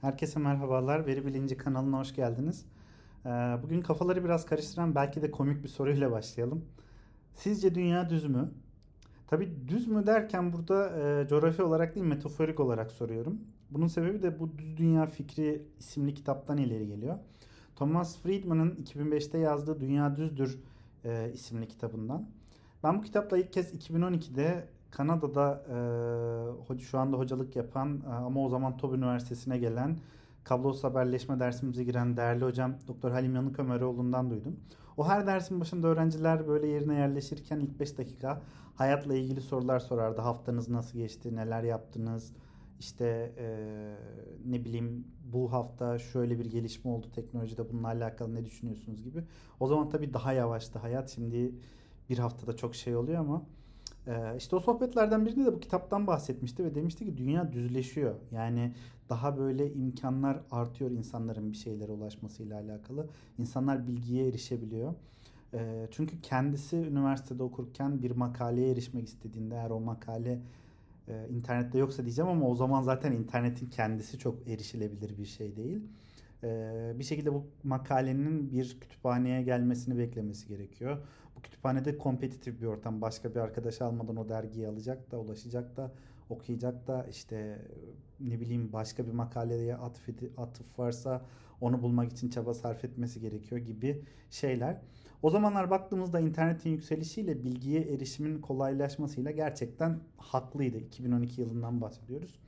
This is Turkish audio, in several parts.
Herkese merhabalar. Veri Bilinci kanalına hoş geldiniz. Ee, Bugün kafaları biraz karıştıran belki de komik bir soruyla başlayalım. Sizce dünya düz mü? Tabii düz mü derken burada e, coğrafi olarak değil metaforik olarak soruyorum. Bunun sebebi de bu Düz Dünya Fikri isimli kitaptan ileri geliyor. Thomas Friedman'ın 2005'te yazdığı Dünya Düzdür e, isimli kitabından. Ben bu kitapla ilk kez 2012'de Kanada'da e, şu anda hocalık yapan ama o zaman TOB Üniversitesi'ne gelen kablosuz haberleşme dersimize giren değerli hocam Doktor Halim Yanık Ömeroğlu'ndan duydum. O her dersin başında öğrenciler böyle yerine yerleşirken ilk 5 dakika hayatla ilgili sorular sorardı. Haftanız nasıl geçti, neler yaptınız, işte e, ne bileyim bu hafta şöyle bir gelişme oldu teknolojide bununla alakalı ne düşünüyorsunuz gibi. O zaman tabii daha yavaştı hayat. Şimdi bir haftada çok şey oluyor ama işte o sohbetlerden birinde de bu kitaptan bahsetmişti ve demişti ki dünya düzleşiyor. Yani daha böyle imkanlar artıyor insanların bir şeylere ulaşmasıyla alakalı. İnsanlar bilgiye erişebiliyor. Ee, çünkü kendisi üniversitede okurken bir makaleye erişmek istediğinde eğer o makale e, internette yoksa diyeceğim ama o zaman zaten internetin kendisi çok erişilebilir bir şey değil. Ee, bir şekilde bu makalenin bir kütüphaneye gelmesini beklemesi gerekiyor. Kütüphanede kompetitif bir ortam. Başka bir arkadaş almadan o dergiyi alacak da, ulaşacak da, okuyacak da işte ne bileyim başka bir makaleye atıf, atıf varsa onu bulmak için çaba sarf etmesi gerekiyor gibi şeyler. O zamanlar baktığımızda internetin yükselişiyle bilgiye erişimin kolaylaşmasıyla gerçekten haklıydı. 2012 yılından bahsediyoruz.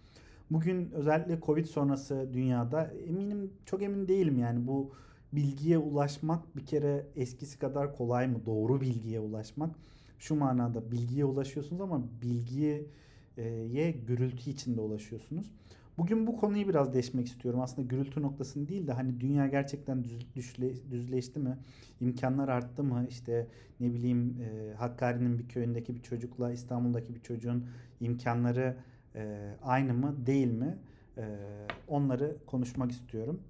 Bugün özellikle Covid sonrası dünyada eminim çok emin değilim yani bu bilgiye ulaşmak bir kere eskisi kadar kolay mı? Doğru bilgiye ulaşmak. Şu manada bilgiye ulaşıyorsunuz ama bilgiye gürültü içinde ulaşıyorsunuz. Bugün bu konuyu biraz değişmek istiyorum. Aslında gürültü noktasını değil de hani dünya gerçekten düz, düzleşti mi? İmkanlar arttı mı? İşte ne bileyim e, Hakkari'nin bir köyündeki bir çocukla İstanbul'daki bir çocuğun imkanları e, aynı mı değil mi? E, onları konuşmak istiyorum.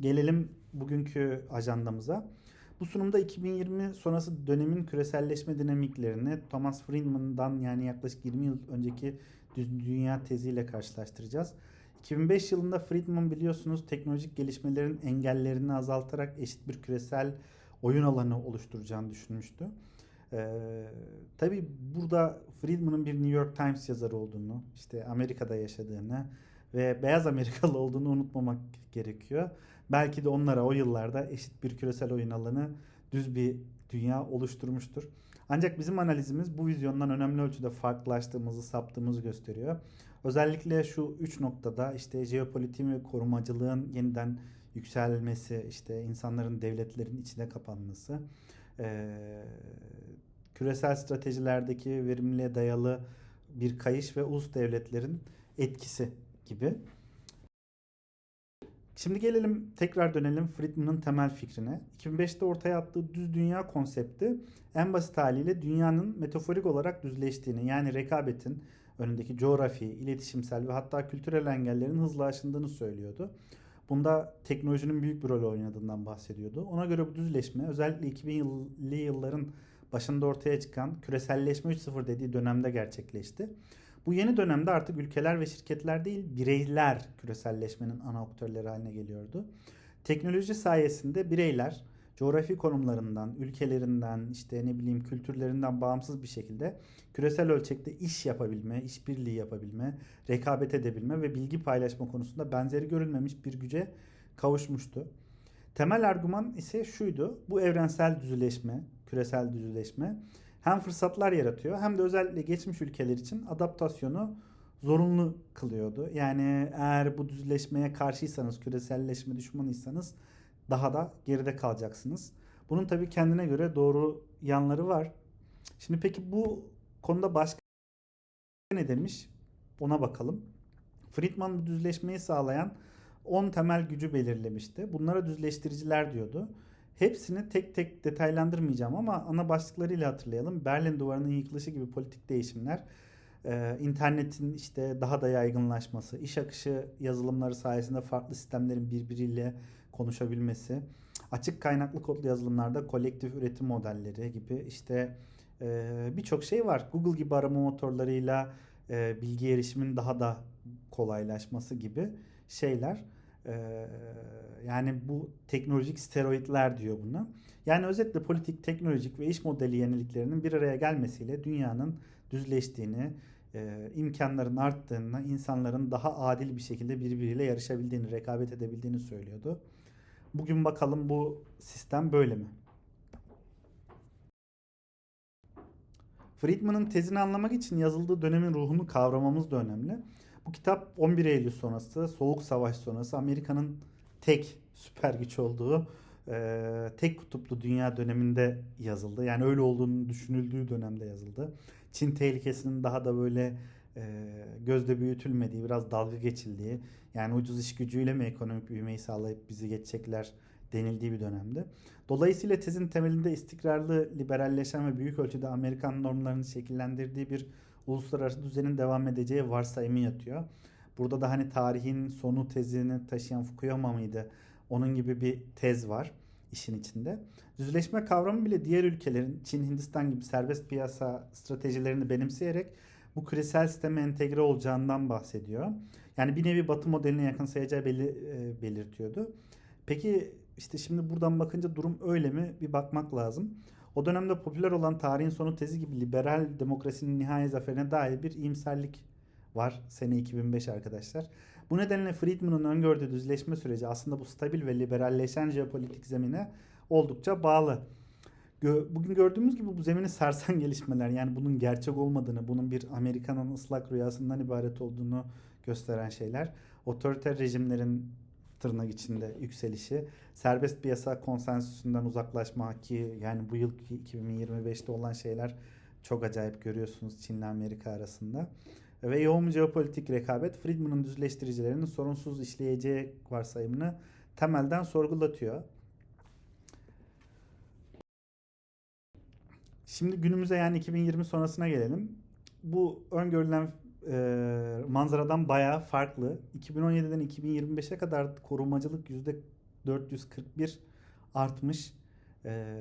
Gelelim bugünkü ajandamıza. Bu sunumda 2020 sonrası dönemin küreselleşme dinamiklerini Thomas Friedman'dan yani yaklaşık 20 yıl önceki dünya teziyle karşılaştıracağız. 2005 yılında Friedman biliyorsunuz teknolojik gelişmelerin engellerini azaltarak eşit bir küresel oyun alanı oluşturacağını düşünmüştü. Ee, tabii burada Friedman'ın bir New York Times yazarı olduğunu, işte Amerika'da yaşadığını ve beyaz Amerikalı olduğunu unutmamak gerekiyor. Belki de onlara o yıllarda eşit bir küresel oyun alanı, düz bir dünya oluşturmuştur. Ancak bizim analizimiz bu vizyondan önemli ölçüde farklılaştığımızı, saptığımızı gösteriyor. Özellikle şu üç noktada işte jeopolitiğin ve korumacılığın yeniden yükselmesi, işte insanların devletlerin içine kapanması, küresel stratejilerdeki verimliliğe dayalı bir kayış ve ulus devletlerin etkisi gibi. Şimdi gelelim tekrar dönelim Friedman'ın temel fikrine. 2005'te ortaya attığı düz dünya konsepti en basit haliyle dünyanın metaforik olarak düzleştiğini yani rekabetin önündeki coğrafi, iletişimsel ve hatta kültürel engellerin hızla aşındığını söylüyordu. Bunda teknolojinin büyük bir rol oynadığından bahsediyordu. Ona göre bu düzleşme özellikle 2000'li yılların başında ortaya çıkan küreselleşme 3.0 dediği dönemde gerçekleşti. Bu yeni dönemde artık ülkeler ve şirketler değil bireyler küreselleşmenin ana aktörleri haline geliyordu. Teknoloji sayesinde bireyler coğrafi konumlarından, ülkelerinden, işte ne bileyim kültürlerinden bağımsız bir şekilde küresel ölçekte iş yapabilme, işbirliği yapabilme, rekabet edebilme ve bilgi paylaşma konusunda benzeri görülmemiş bir güce kavuşmuştu. Temel argüman ise şuydu. Bu evrensel düzleşme, küresel düzleşme hem fırsatlar yaratıyor hem de özellikle geçmiş ülkeler için adaptasyonu zorunlu kılıyordu. Yani eğer bu düzleşmeye karşıysanız, küreselleşme düşmanıysanız daha da geride kalacaksınız. Bunun tabii kendine göre doğru yanları var. Şimdi peki bu konuda başka ne demiş? Ona bakalım. Friedman bu düzleşmeyi sağlayan 10 temel gücü belirlemişti. Bunlara düzleştiriciler diyordu. Hepsini tek tek detaylandırmayacağım ama ana başlıklarıyla hatırlayalım. Berlin Duvarı'nın yıkılışı gibi politik değişimler, e, internetin işte daha da yaygınlaşması, iş akışı yazılımları sayesinde farklı sistemlerin birbiriyle konuşabilmesi, açık kaynaklı kodlu yazılımlarda kolektif üretim modelleri gibi işte e, birçok şey var. Google gibi arama motorlarıyla e, bilgi erişimin daha da kolaylaşması gibi şeyler. Ee, yani bu teknolojik steroidler diyor buna. Yani özetle politik, teknolojik ve iş modeli yeniliklerinin bir araya gelmesiyle dünyanın düzleştiğini, e, imkanların arttığını, insanların daha adil bir şekilde birbiriyle yarışabildiğini, rekabet edebildiğini söylüyordu. Bugün bakalım bu sistem böyle mi? Friedman'ın tezini anlamak için yazıldığı dönemin ruhunu kavramamız da önemli. Bu kitap 11 Eylül sonrası, Soğuk Savaş sonrası Amerika'nın tek süper güç olduğu, e, tek kutuplu dünya döneminde yazıldı. Yani öyle olduğunu düşünüldüğü dönemde yazıldı. Çin tehlikesinin daha da böyle e, gözde büyütülmediği, biraz dalga geçildiği, yani ucuz iş gücüyle mi ekonomik büyümeyi sağlayıp bizi geçecekler denildiği bir dönemde. Dolayısıyla tezin temelinde istikrarlı, liberalleşen ve büyük ölçüde Amerikan normlarını şekillendirdiği bir uluslararası düzenin devam edeceği varsayımı yatıyor. Burada da hani tarihin sonu tezini taşıyan Fukuyama mıydı? Onun gibi bir tez var işin içinde. Düzleşme kavramı bile diğer ülkelerin Çin, Hindistan gibi serbest piyasa stratejilerini benimseyerek bu küresel sisteme entegre olacağından bahsediyor. Yani bir nevi Batı modeline yakın sayacağı belli, e, belirtiyordu. Peki işte şimdi buradan bakınca durum öyle mi? Bir bakmak lazım. O dönemde popüler olan tarihin sonu tezi gibi liberal demokrasinin nihai zaferine dair bir iyimserlik var. Sene 2005 arkadaşlar. Bu nedenle Friedman'ın öngördüğü düzleşme süreci aslında bu stabil ve liberalleşen jeopolitik zemine oldukça bağlı. Bugün gördüğümüz gibi bu zemini sarsan gelişmeler yani bunun gerçek olmadığını, bunun bir Amerika'nın ıslak rüyasından ibaret olduğunu gösteren şeyler. Otoriter rejimlerin tırnak içinde yükselişi, serbest piyasa konsensüsünden uzaklaşma ki yani bu yıl 2025'te olan şeyler çok acayip görüyorsunuz Çin'le Amerika arasında. Ve yoğun jeopolitik rekabet Friedman'ın düzleştiricilerinin sorunsuz işleyeceği varsayımını temelden sorgulatıyor. Şimdi günümüze yani 2020 sonrasına gelelim. Bu öngörülen e, manzaradan bayağı farklı. 2017'den 2025'e kadar korumacılık %441 artmış. E,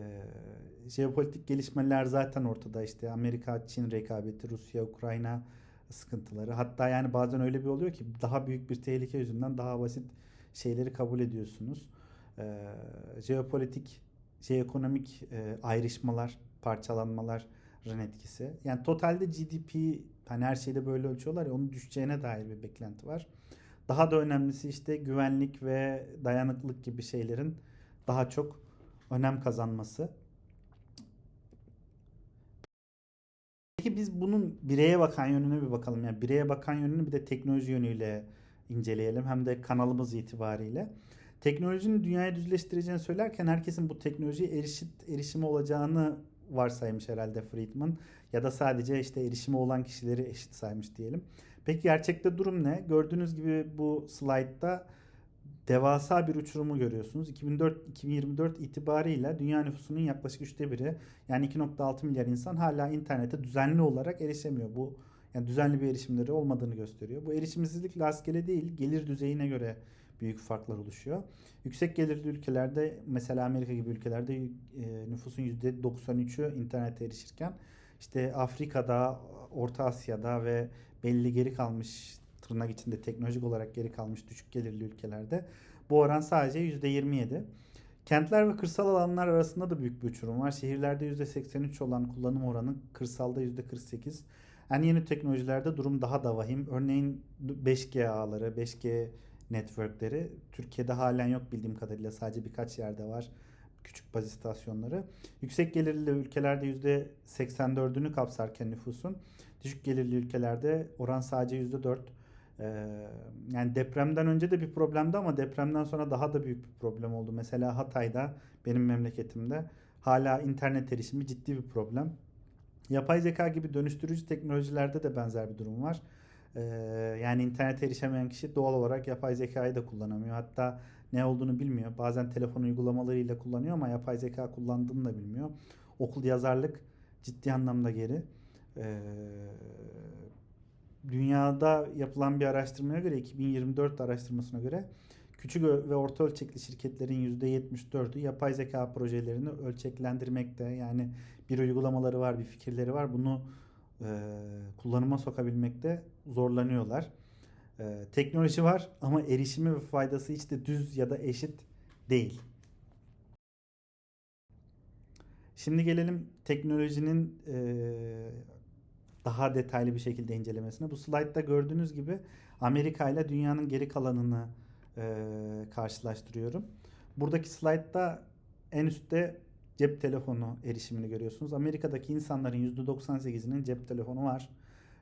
jeopolitik gelişmeler zaten ortada işte Amerika-Çin rekabeti, Rusya-Ukrayna sıkıntıları. Hatta yani bazen öyle bir oluyor ki daha büyük bir tehlike yüzünden daha basit şeyleri kabul ediyorsunuz. E, jeopolitik, jeoekonomik e, ayrışmalar, parçalanmaların etkisi. Yani totalde GDP hani her şeyde böyle ölçüyorlar ya onun düşeceğine dair bir beklenti var. Daha da önemlisi işte güvenlik ve dayanıklık gibi şeylerin daha çok önem kazanması. Peki biz bunun bireye bakan yönüne bir bakalım. Yani bireye bakan yönünü bir de teknoloji yönüyle inceleyelim. Hem de kanalımız itibariyle. Teknolojinin dünyayı düzleştireceğini söylerken herkesin bu teknolojiye erişit, erişimi olacağını varsaymış herhalde Friedman. Ya da sadece işte erişimi olan kişileri eşit saymış diyelim. Peki gerçekte durum ne? Gördüğünüz gibi bu slaytta devasa bir uçurumu görüyorsunuz. 2004-2024 itibarıyla dünya nüfusunun yaklaşık üçte biri yani 2.6 milyar insan hala internete düzenli olarak erişemiyor. Bu yani düzenli bir erişimleri olmadığını gösteriyor. Bu erişimsizlik rastgele değil, gelir düzeyine göre büyük farklar oluşuyor. Yüksek gelirli ülkelerde mesela Amerika gibi ülkelerde e, nüfusun %93'ü internete erişirken işte Afrika'da, Orta Asya'da ve belli geri kalmış tırnak içinde teknolojik olarak geri kalmış düşük gelirli ülkelerde bu oran sadece %27. Kentler ve kırsal alanlar arasında da büyük bir uçurum var. Şehirlerde %83 olan kullanım oranı kırsalda %48. En yeni teknolojilerde durum daha da vahim. Örneğin 5G ağları, 5G networkleri Türkiye'de halen yok bildiğim kadarıyla sadece birkaç yerde var küçük baz istasyonları. Yüksek gelirli ülkelerde %84'ünü kapsarken nüfusun düşük gelirli ülkelerde oran sadece %4. Ee, yani depremden önce de bir problemdi ama depremden sonra daha da büyük bir problem oldu. Mesela Hatay'da benim memleketimde hala internet erişimi ciddi bir problem. Yapay zeka gibi dönüştürücü teknolojilerde de benzer bir durum var. Ee, yani internete erişemeyen kişi doğal olarak yapay zekayı da kullanamıyor. Hatta ne olduğunu bilmiyor. Bazen telefon uygulamalarıyla kullanıyor ama yapay zeka kullandığını da bilmiyor. Okul yazarlık ciddi anlamda geri. Ee, dünyada yapılan bir araştırmaya göre 2024 araştırmasına göre küçük ve orta ölçekli şirketlerin %74'ü yapay zeka projelerini ölçeklendirmekte. Yani bir uygulamaları var, bir fikirleri var. Bunu e, kullanıma sokabilmekte zorlanıyorlar. Ee, teknoloji var ama erişimi ve faydası hiç de düz ya da eşit değil. Şimdi gelelim teknolojinin e, daha detaylı bir şekilde incelemesine. Bu slaytta gördüğünüz gibi Amerika ile dünyanın geri kalanını e, karşılaştırıyorum. Buradaki slaytta en üstte cep telefonu erişimini görüyorsunuz. Amerika'daki insanların %98'inin cep telefonu var.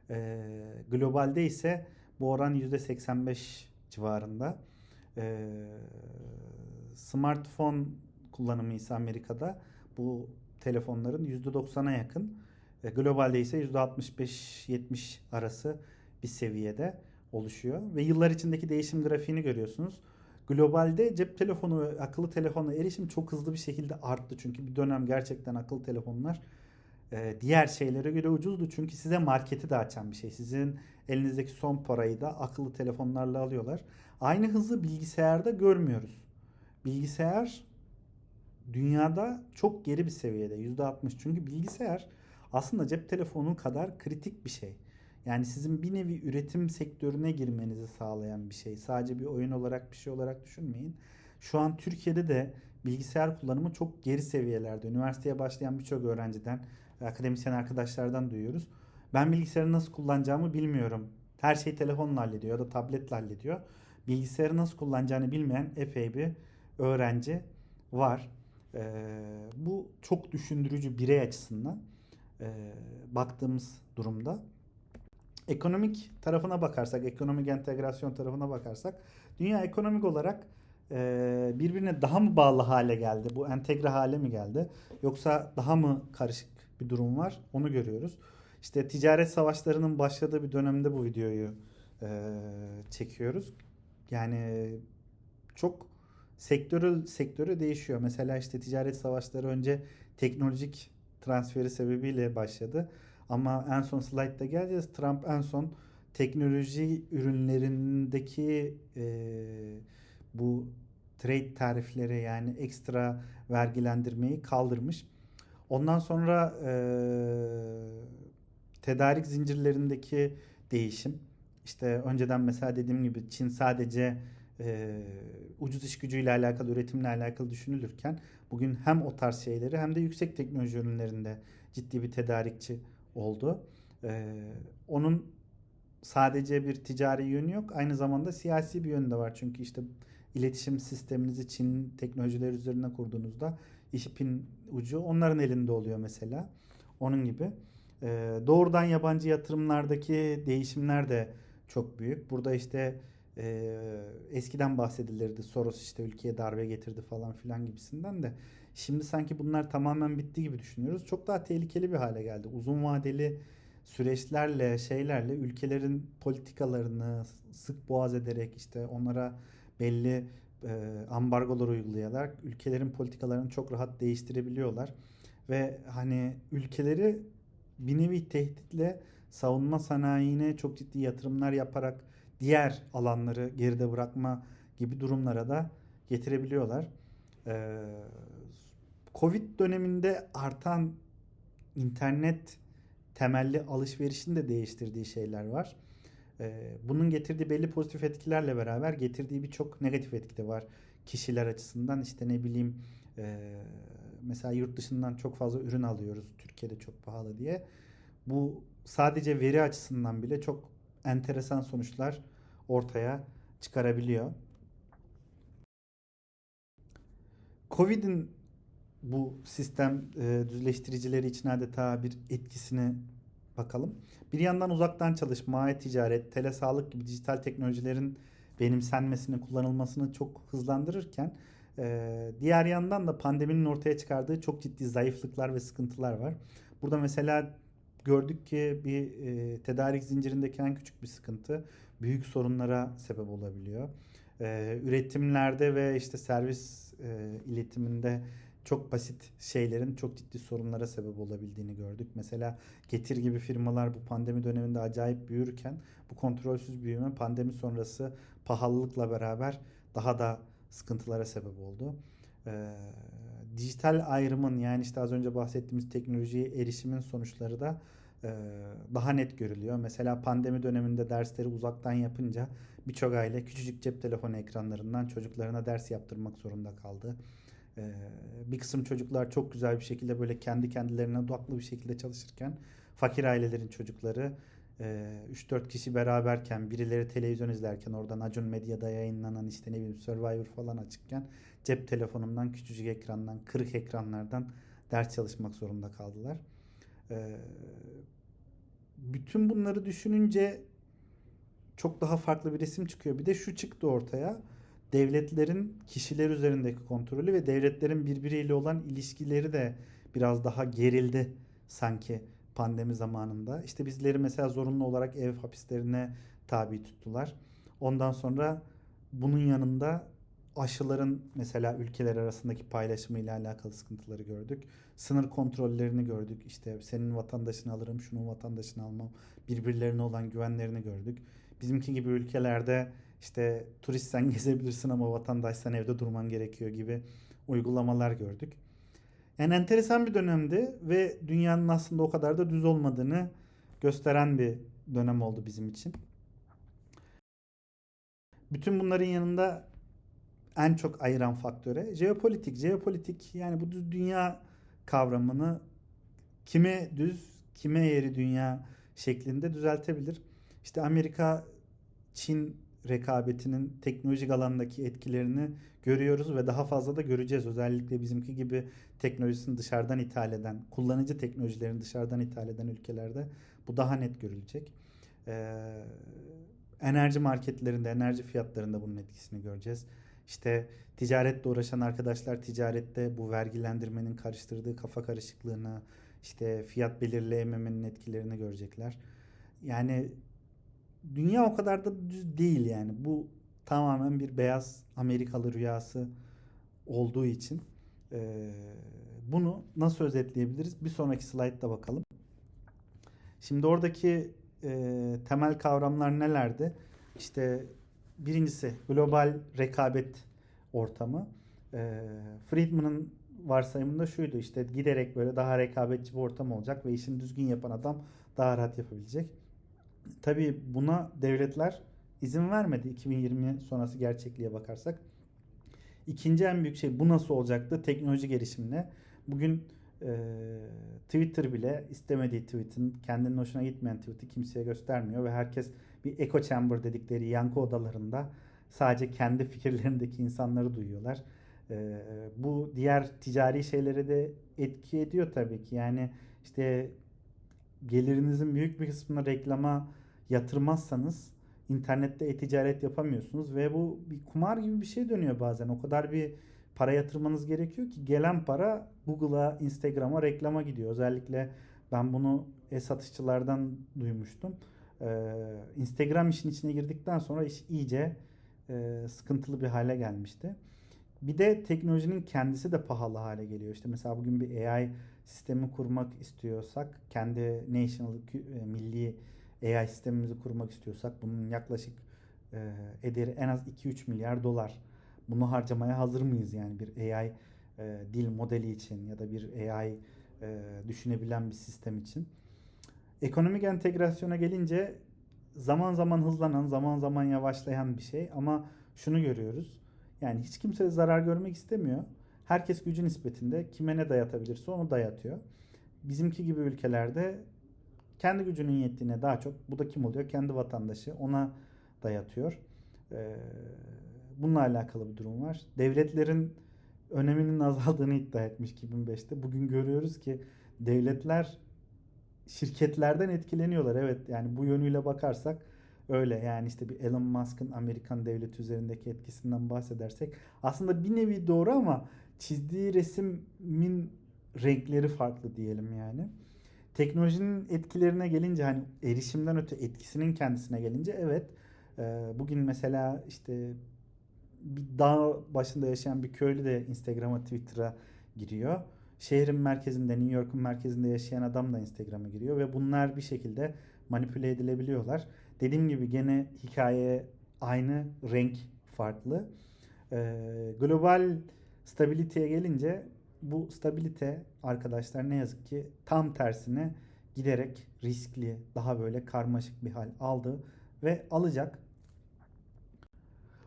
E, globalde ise bu oran %85 civarında. E, smartphone kullanımı ise Amerika'da bu telefonların %90'a yakın. E, globalde ise %65-70 arası bir seviyede oluşuyor. Ve yıllar içindeki değişim grafiğini görüyorsunuz. Globalde cep telefonu ve akıllı telefona erişim çok hızlı bir şekilde arttı. Çünkü bir dönem gerçekten akıllı telefonlar e, diğer şeylere göre ucuzdu. Çünkü size marketi de açan bir şey. Sizin elinizdeki son parayı da akıllı telefonlarla alıyorlar. Aynı hızı bilgisayarda görmüyoruz. Bilgisayar dünyada çok geri bir seviyede %60. Çünkü bilgisayar aslında cep telefonu kadar kritik bir şey. Yani sizin bir nevi üretim sektörüne girmenizi sağlayan bir şey. Sadece bir oyun olarak bir şey olarak düşünmeyin. Şu an Türkiye'de de bilgisayar kullanımı çok geri seviyelerde. Üniversiteye başlayan birçok öğrenciden, akademisyen arkadaşlardan duyuyoruz. Ben bilgisayarı nasıl kullanacağımı bilmiyorum. Her şeyi telefonla hallediyor ya da tabletle hallediyor. Bilgisayarı nasıl kullanacağını bilmeyen epey bir öğrenci var. Ee, bu çok düşündürücü birey açısından e, baktığımız durumda. Ekonomik tarafına bakarsak, ekonomik entegrasyon tarafına bakarsak, dünya ekonomik olarak e, birbirine daha mı bağlı hale geldi? Bu entegre hale mi geldi? Yoksa daha mı karışık bir durum var? Onu görüyoruz. İşte ticaret savaşlarının başladığı bir dönemde bu videoyu e, çekiyoruz. Yani çok sektörü sektörü değişiyor. Mesela işte ticaret savaşları önce teknolojik transferi sebebiyle başladı. Ama en son slaytta geleceğiz. Trump en son teknoloji ürünlerindeki e, bu trade tarifleri yani ekstra vergilendirmeyi kaldırmış. Ondan sonra e, tedarik zincirlerindeki değişim. İşte önceden mesela dediğim gibi Çin sadece e, ucuz iş gücüyle alakalı, üretimle alakalı düşünülürken bugün hem o tarz şeyleri hem de yüksek teknoloji ürünlerinde ciddi bir tedarikçi oldu. E, onun sadece bir ticari yönü yok, aynı zamanda siyasi bir yönü de var. Çünkü işte iletişim sisteminizi Çin teknolojileri üzerine kurduğunuzda ipin ucu onların elinde oluyor mesela. Onun gibi. E, doğrudan yabancı yatırımlardaki değişimler de çok büyük. Burada işte e, eskiden bahsedilirdi. Soros işte ülkeye darbe getirdi falan filan gibisinden de. Şimdi sanki bunlar tamamen bitti gibi düşünüyoruz. Çok daha tehlikeli bir hale geldi. Uzun vadeli süreçlerle, şeylerle ülkelerin politikalarını sık boğaz ederek işte onlara belli e, ambargolar uygulayarak ülkelerin politikalarını çok rahat değiştirebiliyorlar. Ve hani ülkeleri bir nevi tehditle savunma sanayine çok ciddi yatırımlar yaparak diğer alanları geride bırakma gibi durumlara da getirebiliyorlar. Ee, Covid döneminde artan internet temelli alışverişin de değiştirdiği şeyler var. Ee, bunun getirdiği belli pozitif etkilerle beraber getirdiği birçok negatif etki de var. Kişiler açısından işte ne bileyim e, mesela yurt dışından çok fazla ürün alıyoruz Türkiye'de çok pahalı diye. Bu sadece veri açısından bile çok enteresan sonuçlar ortaya çıkarabiliyor. Covid'in bu sistem e, düzleştiricileri için adeta bir etkisini bakalım. Bir yandan uzaktan çalışma, e-ticaret, telesağlık gibi dijital teknolojilerin benimsenmesini, kullanılmasını çok hızlandırırken e, diğer yandan da pandeminin ortaya çıkardığı çok ciddi zayıflıklar ve sıkıntılar var. Burada mesela gördük ki bir e, tedarik zincirindeki en küçük bir sıkıntı büyük sorunlara sebep olabiliyor. E, üretimlerde ve işte servis e, iletiminde çok basit şeylerin çok ciddi sorunlara sebep olabildiğini gördük. Mesela Getir gibi firmalar bu pandemi döneminde acayip büyürken bu kontrolsüz büyüme pandemi sonrası pahalılıkla beraber daha da sıkıntılara sebep oldu. Ee, dijital ayrımın yani işte az önce bahsettiğimiz teknolojiye erişimin sonuçları da e, daha net görülüyor. Mesela pandemi döneminde dersleri uzaktan yapınca birçok aile küçücük cep telefonu ekranlarından çocuklarına ders yaptırmak zorunda kaldı. E, bir kısım çocuklar çok güzel bir şekilde böyle kendi kendilerine odaklı bir şekilde çalışırken fakir ailelerin çocukları e, 3-4 kişi beraberken birileri televizyon izlerken oradan Acun Medya'da yayınlanan işte ne bileyim Survivor falan açıkken cep telefonundan küçücük ekrandan kırık ekranlardan ders çalışmak zorunda kaldılar. E, bütün bunları düşününce çok daha farklı bir resim çıkıyor. Bir de şu çıktı ortaya. Devletlerin kişiler üzerindeki kontrolü ve devletlerin birbiriyle olan ilişkileri de biraz daha gerildi sanki pandemi zamanında. İşte bizleri mesela zorunlu olarak ev hapislerine tabi tuttular. Ondan sonra bunun yanında aşıların mesela ülkeler arasındaki paylaşımıyla alakalı sıkıntıları gördük. Sınır kontrollerini gördük. İşte senin vatandaşını alırım, şunun vatandaşını almam. Birbirlerine olan güvenlerini gördük. Bizimki gibi ülkelerde işte turistsen gezebilirsin ama vatandaşsan evde durman gerekiyor gibi uygulamalar gördük. Yani enteresan bir dönemdi ve dünyanın aslında o kadar da düz olmadığını gösteren bir dönem oldu bizim için. Bütün bunların yanında en çok ayıran faktöre jeopolitik. Jeopolitik yani bu düz dünya kavramını kime düz, kime yeri dünya şeklinde düzeltebilir. İşte Amerika Çin rekabetinin teknolojik alandaki etkilerini görüyoruz ve daha fazla da göreceğiz. Özellikle bizimki gibi teknolojisini dışarıdan ithal eden, kullanıcı teknolojilerini dışarıdan ithal eden ülkelerde bu daha net görülecek. Ee, enerji marketlerinde, enerji fiyatlarında bunun etkisini göreceğiz. İşte ticaretle uğraşan arkadaşlar ticarette bu vergilendirmenin karıştırdığı kafa karışıklığını, işte fiyat belirleyememenin etkilerini görecekler. Yani dünya o kadar da düz değil yani. Bu tamamen bir beyaz Amerikalı rüyası olduğu için e, bunu nasıl özetleyebiliriz? Bir sonraki slaytta bakalım. Şimdi oradaki e, temel kavramlar nelerdi? İşte birincisi global rekabet ortamı. E, Friedman'ın varsayımında şuydu işte giderek böyle daha rekabetçi bir ortam olacak ve işini düzgün yapan adam daha rahat yapabilecek. Tabii buna devletler izin vermedi 2020 sonrası gerçekliğe bakarsak. İkinci en büyük şey bu nasıl olacaktı? Teknoloji gelişimine. Bugün e, Twitter bile istemediği tweet'in kendinin hoşuna gitmeyen tweet'i kimseye göstermiyor ve herkes bir echo chamber dedikleri yankı odalarında sadece kendi fikirlerindeki insanları duyuyorlar. E, bu diğer ticari şeylere de etki ediyor tabii ki. Yani işte gelirinizin büyük bir kısmını reklama yatırmazsanız internette e-ticaret yapamıyorsunuz ve bu bir kumar gibi bir şey dönüyor bazen. O kadar bir para yatırmanız gerekiyor ki gelen para Google'a, Instagram'a reklama gidiyor. Özellikle ben bunu e-satışçılardan duymuştum. Ee, Instagram işin içine girdikten sonra iş iyice e, sıkıntılı bir hale gelmişti. Bir de teknolojinin kendisi de pahalı hale geliyor. İşte mesela bugün bir AI sistemi kurmak istiyorsak, kendi national e, milli AI sistemimizi kurmak istiyorsak bunun yaklaşık e, ederi en az 2-3 milyar dolar. Bunu harcamaya hazır mıyız yani bir AI e, dil modeli için ya da bir AI e, düşünebilen bir sistem için. Ekonomik entegrasyona gelince zaman zaman hızlanan, zaman zaman yavaşlayan bir şey ama şunu görüyoruz. Yani hiç kimse zarar görmek istemiyor. Herkes gücü nispetinde kime ne dayatabilirse onu dayatıyor. Bizimki gibi ülkelerde kendi gücünün yettiğine daha çok bu da kim oluyor? Kendi vatandaşı ona dayatıyor. Ee, bununla alakalı bir durum var. Devletlerin öneminin azaldığını iddia etmiş 2005'te. Bugün görüyoruz ki devletler şirketlerden etkileniyorlar. Evet yani bu yönüyle bakarsak öyle. Yani işte bir Elon Musk'ın Amerikan devleti üzerindeki etkisinden bahsedersek aslında bir nevi doğru ama çizdiği resmin renkleri farklı diyelim yani. Teknolojinin etkilerine gelince hani erişimden öte etkisinin kendisine gelince evet e, bugün mesela işte bir dağ başında yaşayan bir köylü de Instagram'a Twitter'a giriyor. Şehrin merkezinde New York'un merkezinde yaşayan adam da Instagram'a giriyor ve bunlar bir şekilde manipüle edilebiliyorlar. Dediğim gibi gene hikaye aynı renk farklı. Ee, global stabiliteye gelince bu stabilite arkadaşlar ne yazık ki tam tersine giderek riskli, daha böyle karmaşık bir hal aldı ve alacak.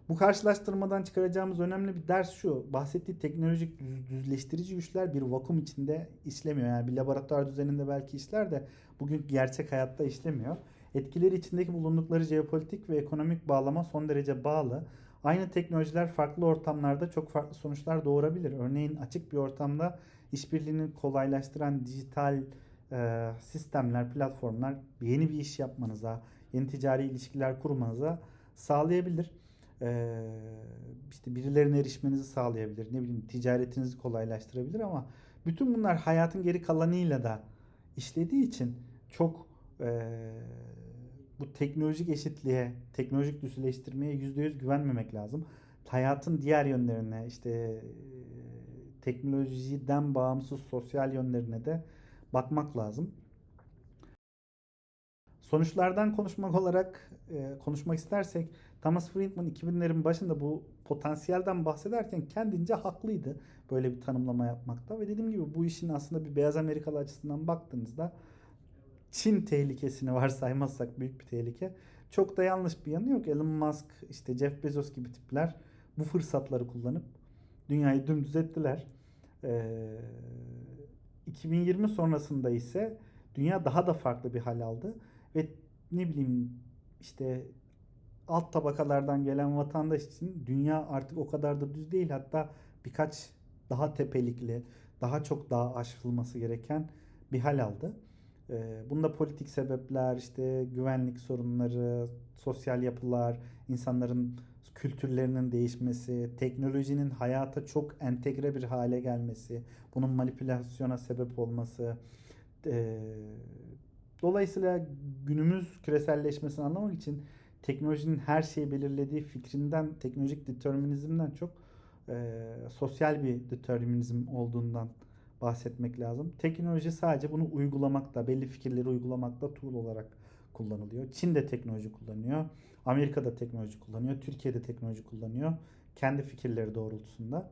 Bu karşılaştırmadan çıkaracağımız önemli bir ders şu. Bahsettiği teknolojik düz- düzleştirici güçler bir vakum içinde işlemiyor. Yani bir laboratuvar düzeninde belki işler de bugün gerçek hayatta işlemiyor. Etkileri içindeki bulundukları jeopolitik ve ekonomik bağlama son derece bağlı. Aynı teknolojiler farklı ortamlarda çok farklı sonuçlar doğurabilir. Örneğin açık bir ortamda işbirliğini kolaylaştıran dijital e, sistemler, platformlar yeni bir iş yapmanıza, yeni ticari ilişkiler kurmanıza sağlayabilir. Ee, işte birilerine erişmenizi sağlayabilir. Ne bileyim ticaretinizi kolaylaştırabilir ama bütün bunlar hayatın geri kalanıyla da işlediği için çok e, bu teknolojik eşitliğe, teknolojik düzleştirmeye %100 güvenmemek lazım. Hayatın diğer yönlerine işte e, teknolojiden bağımsız sosyal yönlerine de bakmak lazım. Sonuçlardan konuşmak olarak e, konuşmak istersek Thomas Friedman 2000'lerin başında bu potansiyelden bahsederken kendince haklıydı böyle bir tanımlama yapmakta ve dediğim gibi bu işin aslında bir beyaz Amerikalı açısından baktığınızda Çin tehlikesini varsaymazsak büyük bir tehlike. Çok da yanlış bir yanı yok. Elon Musk, işte Jeff Bezos gibi tipler bu fırsatları kullanıp dünyayı dümdüz ettiler. Ee, 2020 sonrasında ise dünya daha da farklı bir hal aldı ve ne bileyim işte alt tabakalardan gelen vatandaş için dünya artık o kadar da düz değil. Hatta birkaç daha tepelikli, daha çok daha aşılması gereken bir hal aldı. Ee, Bunda politik sebepler, işte güvenlik sorunları, sosyal yapılar, insanların kültürlerinin değişmesi, teknolojinin hayata çok entegre bir hale gelmesi, bunun manipülasyona sebep olması. Ee, Dolayısıyla günümüz küreselleşmesini anlamak için teknolojinin her şeyi belirlediği fikrinden, teknolojik determinizmden çok e, sosyal bir determinizm olduğundan bahsetmek lazım. Teknoloji sadece bunu uygulamakta, belli fikirleri uygulamakta tool olarak kullanılıyor. Çin de teknoloji kullanıyor. Amerika da teknoloji kullanıyor. Türkiye de teknoloji kullanıyor. Kendi fikirleri doğrultusunda.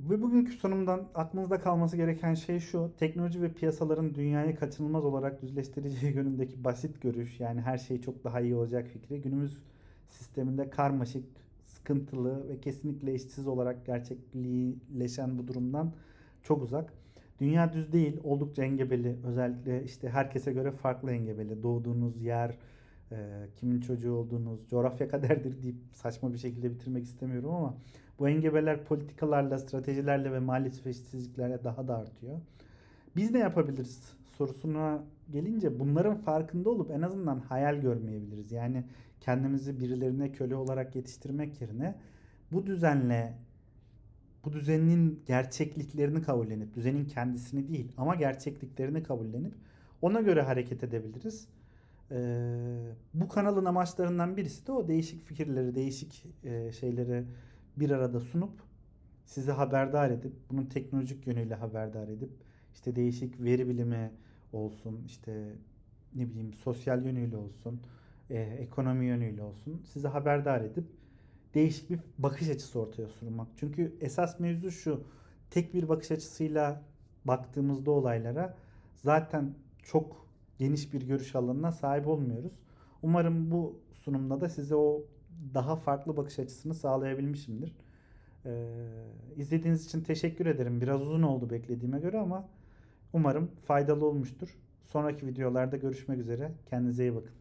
Ve bugünkü sunumdan aklınızda kalması gereken şey şu. Teknoloji ve piyasaların dünyayı kaçınılmaz olarak düzleştireceği yönündeki basit görüş. Yani her şey çok daha iyi olacak fikri. Günümüz sisteminde karmaşık, sıkıntılı ve kesinlikle eşsiz olarak gerçekleşen bu durumdan çok uzak. Dünya düz değil, oldukça engebeli. Özellikle işte herkese göre farklı engebeli. Doğduğunuz yer, e, kimin çocuğu olduğunuz, coğrafya kaderdir deyip saçma bir şekilde bitirmek istemiyorum ama bu engebeler politikalarla, stratejilerle ve maalesef eşitsizliklerle daha da artıyor. Biz ne yapabiliriz sorusuna gelince bunların farkında olup en azından hayal görmeyebiliriz. Yani kendimizi birilerine köle olarak yetiştirmek yerine bu düzenle bu düzenin gerçekliklerini kabullenip, düzenin kendisini değil ama gerçekliklerini kabullenip ona göre hareket edebiliriz. Ee, bu kanalın amaçlarından birisi de o değişik fikirleri, değişik e, şeyleri bir arada sunup sizi haberdar edip, bunun teknolojik yönüyle haberdar edip, işte değişik veri bilimi olsun, işte ne bileyim sosyal yönüyle olsun, e, ekonomi yönüyle olsun, sizi haberdar edip değişik bir bakış açısı ortaya sunmak. Çünkü esas mevzu şu, tek bir bakış açısıyla baktığımızda olaylara zaten çok geniş bir görüş alanına sahip olmuyoruz. Umarım bu sunumda da size o daha farklı bakış açısını sağlayabilmişimdir. Ee, izlediğiniz için teşekkür ederim. Biraz uzun oldu beklediğime göre ama umarım faydalı olmuştur. Sonraki videolarda görüşmek üzere. Kendinize iyi bakın.